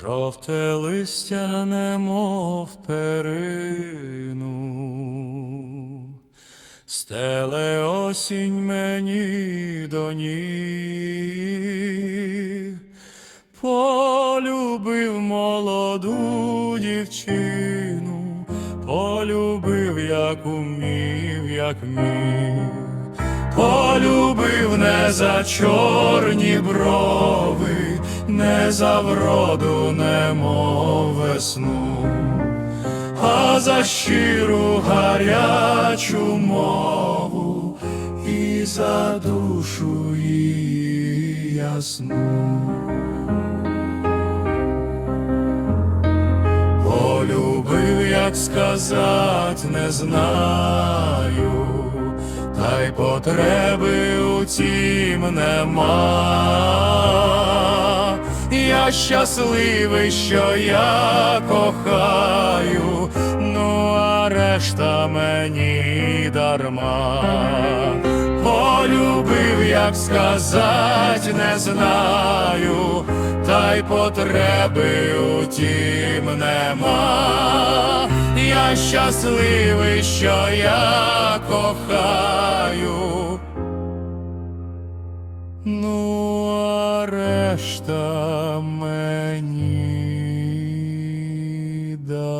Жовте листя немов перину, стеле осінь мені до ніг, полюбив молоду дівчину, полюбив, як умів, як міг, полюбив не за чорні брови, не за вроду, немов весну, а за щиру гарячу мову і за душу її ясну. Полюбив, як сказать, не знаю, та й потреби у тім нема. Я щасливий, що я кохаю, ну а решта мені дарма. Полюбив, як сказать, не знаю, та й потреби у тім нема. Я щасливий, що я кохаю. Ну, а решта мені. Да.